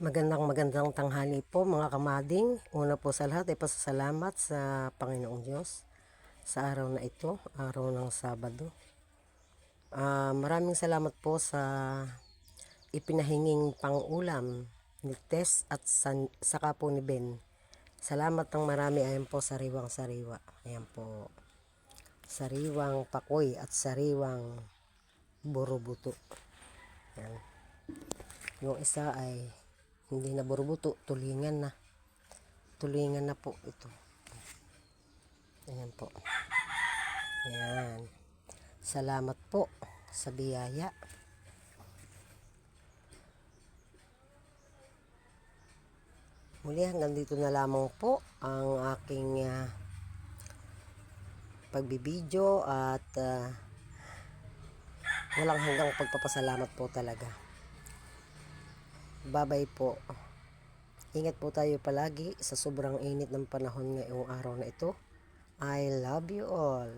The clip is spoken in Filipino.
Magandang magandang tanghali po mga kamading. Una po sa lahat ay pasasalamat sa Panginoong Diyos sa araw na ito, araw ng Sabado. Ah, maraming salamat po sa ipinahinging pangulam ni Tess at san, saka po ni Ben. Salamat ng marami ayan po sariwang sariwa. Ayan po. Sariwang pakoy at sariwang burubuto. Ayan. Yung isa ay hindi na burubuto, tulingan na. Tulingan na po ito. Ayan po. Ayan. Salamat po sa biyaya. Muli hanggang dito na lamang po ang aking ah, pagbibideo at ah, walang hanggang pagpapasalamat po talaga. Babay po. Ingat po tayo palagi sa sobrang init ng panahon ngayong araw na ito. I love you all.